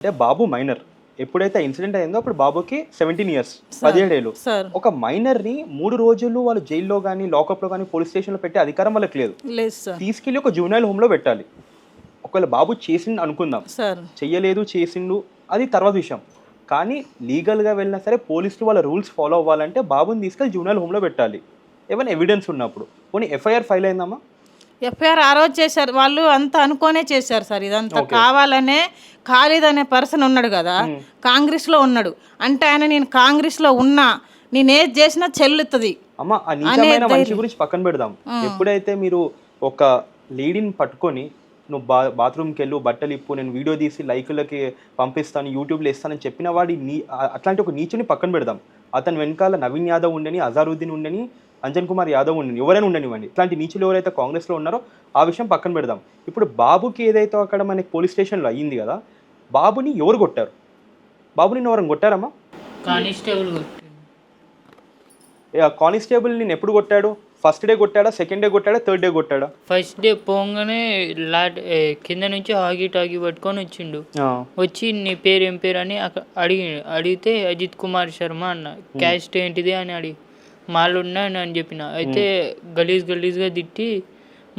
అంటే బాబు మైనర్ ఎప్పుడైతే ఇన్సిడెంట్ అయిందో అప్పుడు బాబుకి సెవెంటీన్ ఇయర్స్ పదిహేడేళ్ళు ఒక మైనర్ని మూడు రోజులు వాళ్ళు జైల్లో కానీ లాకప్లో కానీ పోలీస్ స్టేషన్లో పెట్టే అధికారం వాళ్ళకి లేదు. తీసుకెళ్ళి ఒక జూనియర్ హోమ్లో పెట్టాలి. ఒకవేళ బాబు చేసిండు అనుకుందాం. చెయ్యలేదు చేసిండు అది తర్వాత విషయం. కానీ లీగల్గా వెళ్ళినా సరే పోలీసులు వాళ్ళ రూల్స్ ఫాలో అవ్వాలంటే బాబుని తీసుకెళ్ళి జూనియర్ హోమ్లో పెట్టాలి. ఏమైనా ఎవిడెన్స్ ఉన్నప్పుడు. పోనీ ఎఫ్ఐఆర్ ఫైల్ అయిందమ్మా? ఎఫ్ఐఆర్ ఆ రోజు చేశారు. వాళ్ళు అంతా అనుకోనే చేశారు సార్ ఇదంతా కావాలనే ఖాళీద్ అనే పర్సన్ ఉన్నాడు కదా కాంగ్రెస్లో ఉన్నాడు. అంటే ఆయన నేను కాంగ్రెస్లో ఉన్నా నేను ఏది చేసినా చెల్లుతుంది. అమ్మ ఆ నీచమైన మనిషి గురించి పక్కన పెడదాం. ఎప్పుడైతే మీరు ఒక లేడీని పట్టుకొని నువ్వు బా బాత్రూమ్కి వెళ్ళు బట్టలు ఇప్పు నేను వీడియో తీసి లైకులకి పంపిస్తాను యూట్యూబ్లో ఇస్తానని చెప్పిన వాడి నీ అట్లాంటి ఒక నీచుని పక్కన పెడదాం. అతని వెనకాల నవీన్ యాదవ్ ఉండని అజారుద్దీన్ ఉండని అంజన్ కుమార్ యాదవ్ ఉండని ఎవరైనా ఉండనివ్వండి. ఇట్లాంటి నీచులు ఎవరైతే కాంగ్రెస్లో ఉన్నారో ఆ విషయం పక్కన పెడదాం. ఇప్పుడు బాబుకి ఏదైతే అక్కడ మనకి పోలీస్ స్టేషన్లో అయ్యింది కదా బాబుని ఎవరు కొట్టారు? బాబుని ఎవరైనా కొట్టారమ్మా? కానిస్టేబుల్ కానిస్టేబుల్ నేను ఎప్పుడు కొట్టాడు? ఫస్ట్ డే కొట్టాడా? సెకండ్ డే కొట్టాడా? థర్డ్ డే కొట్టాడా? ఫస్ట్ డే పోగానే లాట్ కింద నుంచి ఆగి టాగి పట్టుకొని వచ్చిండు. వచ్చి నీ పేరు ఏం పేరు అని అడిగి అడిగితే అజిత్ కుమార్ శర్మ అన్న. క్యాస్ట్ ఏంటిది అని అడిగి మాళ్ళు ఉన్నాయని అని చెప్పిన. అయితే గలీజ్ గలీజ్గా తిట్టి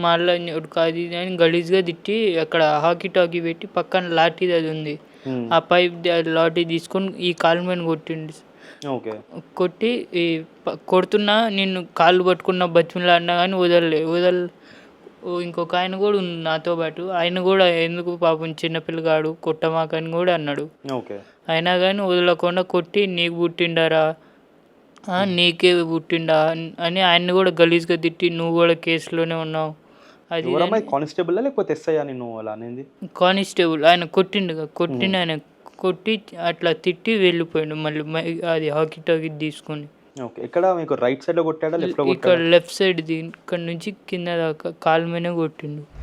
మాళ్ళ కాదు ఇది అని గలీజ్గా తిట్టి అక్కడ హాకీ టాకీ పెట్టి పక్కన లాఠీది అది ఉంది. ఆ పైప్ లాఠీ తీసుకొని ఈ కాలు మీద కొట్టిండు. కొట్టి ఈ కొడుతున్నా నిన్ను కాళ్ళు పట్టుకున్న బతిమిలా అన్నా కానీ వదలలే. వదల ఇంకొక ఆయన కూడా ఉంది నాతో పాటు. ఆయన కూడా ఎందుకు పాపం చిన్నపిల్లగాడు కొట్టమాకని కూడా అన్నాడు. అయినా కానీ వదలకుండా కొట్టి నీకు పుట్టిండారా? నీకే పుట్టిండా? అన్- అని ఆయన్ని కూడా గలీజ్గా తిట్టి నువ్వు కూడా కేసులోనే ఉన్నావు. అది కానిస్టేబుల్ లేకపోతే ఎస్ఐ నేను అలా అనేది? కానిస్టేబుల్ ఆయన కొట్టిండు కదా, కొట్టిన ఆయన కొట్టి అట్లా తిట్టి వెళ్ళిపోయిండు మళ్ళీ మ- అది హాకీ టాకీ తీసుకొని. ఓకే ఎక్కడ మీకు రైట్ సైడ్లో కొట్టాడా లెఫ్ట్లో ఇక్కడ కొట్టాడా? లెఫ్ట్ సైడ్ ఇక్కడ నుంచి కింద దాకా కాలు మీదనే కొట్టిండు.